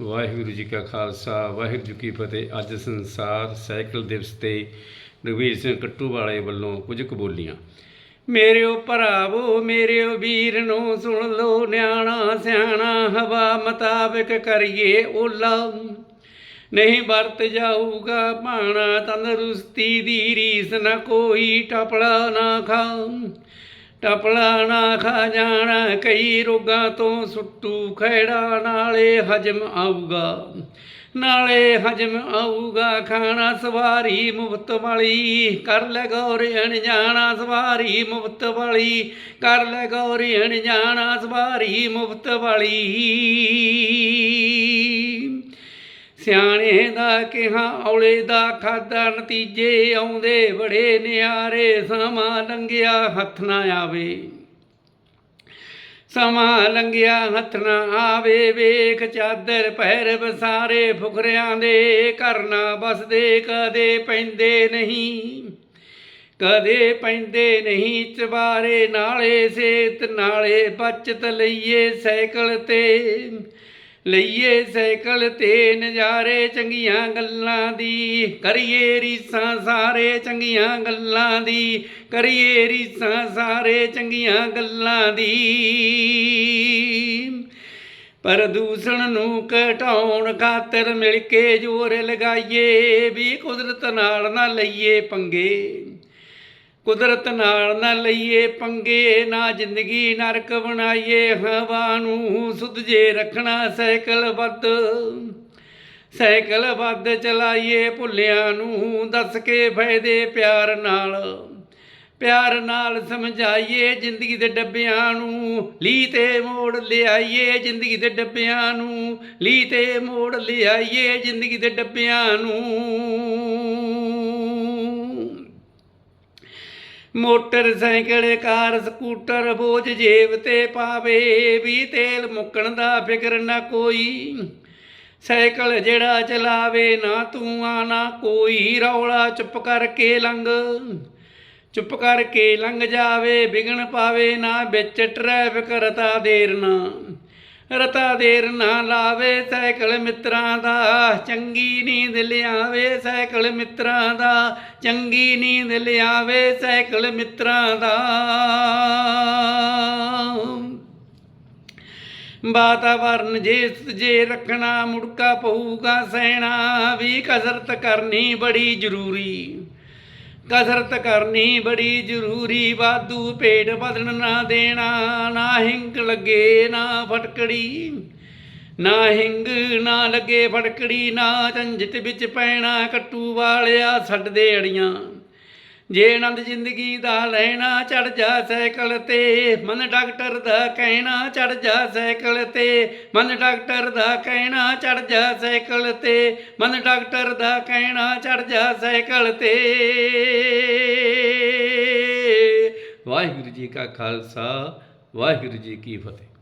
ਵਾਹਿਗੁਰੂ ਜੀ ਕਾ ਖਾਲਸਾ, ਵਾਹਿਗੁਰੂ ਜੀ ਕੀ ਫਤਿਹ। ਅੱਜ ਸੰਸਾਰ ਸਾਈਕਲ ਦਿਵਸ ਤੇ ਰਘਵੀਰ ਸਿੰਘ ਕੱਟੂ ਵਾਲੇ ਵੱਲੋਂ ਕੁਝ ਕੁ ਬੋਲੀਆਂ ਮੇਰਿਓ ਭਰਾਵੋ, ਮੇਰਿਓ ਵੀਰ ਨੂੰ ਸੁਣ ਲੋ ਨਿਆਣਾ ਸਿਆਣਾ ਹਵਾ ਮੁਤਾਬਕ ਕਰੀਏ ਓਲਾ। ਨਹੀਂ ਵਰਤ ਜਾਊਗਾ ਭਾਣਾ ਤੰਦਰੁਸਤੀ ਦੀ ਰੀਸ, ਨਾ ਕੋਈ ਟਪਲਾ, ਨਾ ਖਾ ਟਪਲਾ ਨਾ ਖਾ ਜਾਣਾ, ਕਈ ਰੋਗਾਂ ਤੋਂ ਸੁੱਟੂ ਖੈੜਾ, ਨਾਲੇ ਹਜਮ ਆਊਗਾ। ਨਾਲੇ ਹਜਮ ਆਊਗਾ, ਖਾਣਾ ਸਵਾਰੀ ਮੁਫਤ ਵਾਲੀ, ਕਰ ਲੈ ਗੌਰ ਜਾਣਾ ਸਵਾਰੀ ਮੁਫਤ ਵਾਲੀ, ਕਰ ਲੈ ਗੌਰ ਅਣਜਾਣਾ ਸਵਾਰੀ ਮੁਫਤ ਵਾਲੀ। ਸਿਆਣੇ ਦਾ ਕਿਹਾ, ਔਲੇ ਦਾ ਖਾਦਾ ਨਤੀਜੇ ਆਉਂਦੇ ਬੜੇ ਨਿਆਰੇ, ਸਮਾਂ ਲੰਘਿਆ ਹੱਥ ਨਾ ਆਵੇ। ਸਮਾਂ ਲੰਘਿਆ ਹੱਥ ਨਾ ਆਵੇ, ਵੇਖ ਚਾਦਰ ਪਹਿਰ ਬਸਾਰੇ ਫੁਕਰਿਆਂ ਦੇ ਕਰਨਾ ਬਸਦੇ ਕਦੇ ਪੈਂਦੇ ਨਹੀਂ, ਕਦੇ ਪੈਂਦੇ ਨਹੀਂ ਚਵਾਰੇ ਨਾਲੇ ਸੇਤ ਨਾਲੇ, ਬਚਤ ਲਈਏ ਸਾਈਕਲ ਤੇ। ਲਈਏ ਸਾਈਕਲ ਤੇ ਨਜ਼ਾਰੇ ਚੰਗੀਆਂ ਗੱਲਾਂ ਦੀ, ਕਰੀਏ ਰੀਸਾਂ ਸਾਰੇ ਚੰਗੀਆਂ ਗੱਲਾਂ ਦੀ, ਕਰੀਏ ਰੀਸਾਂ ਸਾਰੇ ਚੰਗੀਆਂ ਗੱਲਾਂ ਦੀ। ਪ੍ਰਦੂਸ਼ਣ ਨੂੰ ਘਟਾਉਣ ਖਾਤਰ ਮਿਲ ਕੇ ਜੋਰ ਲਗਾਈਏ, ਵੀ ਕੁਦਰਤ ਨਾਲ ਨਾ ਲਈਏ ਪੰਗੇ। ਕੁਦਰਤ ਨਾਲ ਨਾ ਲਈਏ ਪੰਗੇ, ਨਾ ਜ਼ਿੰਦਗੀ ਨਰਕ ਬਣਾਈਏ, ਹਵਾ ਨੂੰ ਸੁਧ ਜੇ ਰੱਖਣਾ ਸਾਈਕਲ ਵੱਧ। ਸਾਈਕਲ ਵੱਧ ਚਲਾਈਏ, ਭੁੱਲਿਆਂ ਨੂੰ ਦੱਸ ਕੇ ਫਾਇਦੇ ਪਿਆਰ ਨਾਲ। ਪਿਆਰ ਨਾਲ ਸਮਝਾਈਏ, ਜ਼ਿੰਦਗੀ ਦੇ ਡੱਬਿਆਂ ਨੂੰ ਲੀ ਤੇ ਮੋੜ ਲਿਆਈਏ, ਜ਼ਿੰਦਗੀ ਦੇ ਡੱਬਿਆਂ ਨੂੰ ਲੀ ਤੇ ਮੋੜ ਲਿਆਈਏ, ਜ਼ਿੰਦਗੀ ਦੇ ਡੱਬਿਆਂ ਨੂੰ ਮੋਟਰਸਾਈਕਲ ਕਾਰ, ਸਕੂਟਰ, ਬੋਝ ਜੇਬ ਤੇ ਪਾਵੇ, ਵੀ ਤੇਲ ਮੁੱਕਣ ਦਾ ਫਿਕਰ ਨਾ ਕੋਈ। ਸਾਈਕਲ ਜਿਹੜਾ ਚਲਾਵੇ, ਨਾ ਤੂੰ ਆ ਨਾ ਕੋਈ। ਰੌਲਾ ਚੁੱਪ ਕਰਕੇ ਲੰਘ, ਚੁੱਪ ਕਰਕੇ ਲੰਘ ਜਾਵੇ ਵਿਗਣ ਪਾਵੇ, ਨਾ ਵਿੱਚ ਟ੍ਰੈਫਿਕ ਰਤਾ ਦੇਰ ਨਾ। ਰਤਾ ਦੇਰ ਨਾ ਲਾਵੇ ਸਾਈਕਲ ਮਿੱਤਰਾਂ ਦਾ ਚੰਗੀ ਨੀਂਦ ਲਿਆਵੇ ਸਾਈਕਲ ਮਿੱਤਰਾਂ ਦਾ ਚੰਗੀ ਨੀਂਦ ਲਿਆਵੇ ਸਾਈਕਲ ਮਿੱਤਰਾਂ ਦਾ। ਵਾਤਾਵਰਨ ਜੇ ਜੇ ਰੱਖਣਾ, ਮੁੜਕਾ ਪਊਗਾ ਸਹਿਣਾ ਵੀ ਕਸਰਤ ਕਰਨੀ ਬੜੀ ਜ਼ਰੂਰੀ। ਕਸਰਤ ਕਰਨੀ ਬੜੀ ਜ਼ਰੂਰੀ, ਵਾਧੂ ਪੇਟ ਬਦਲਣ ਨਾ ਦੇਣਾ, ਨਾ ਹਿੰਗ ਲੱਗੇ, ਨਾ ਫਟਕੜੀ, ਨਾ ਹਿੰਗ ਨਾ ਲੱਗੇ ਫਟਕੜੀ, ਨਾ ਝੰਜਟ ਵਿੱਚ ਪੈਣਾ, ਕੱਟੂ ਵਾਲਿਆ ਛੱਡਦੇ ਅੜੀਆਂ। ਜੇ ਆਨੰਦ ਜ਼ਿੰਦਗੀ ਦਾ ਲੈਣਾ ਚੜ ਜਾ ਸਾਈਕਲ ਤੇ, ਮਨ ਡਾਕਟਰ ਦਾ ਕਹਿਣਾ ਚੜ ਜਾ ਸਾਈਕਲ ਤੇ, ਮਨ ਡਾਕਟਰ ਦਾ ਕਹਿਣਾ ਚੜ ਜਾ ਸਾਈਕਲ ਤੇ, ਮਨ ਡਾਕਟਰ ਦਾ ਕਹਿਣਾ ਚੜ ਜਾ ਸਾਈਕਲ ਤੇ। ਵਾਹਿਗੁਰੂ ਜੀ ਕਾ ਖਾਲਸਾ, ਵਾਹਿਗੁਰੂ ਜੀ ਕੀ ਫਤਿਹ।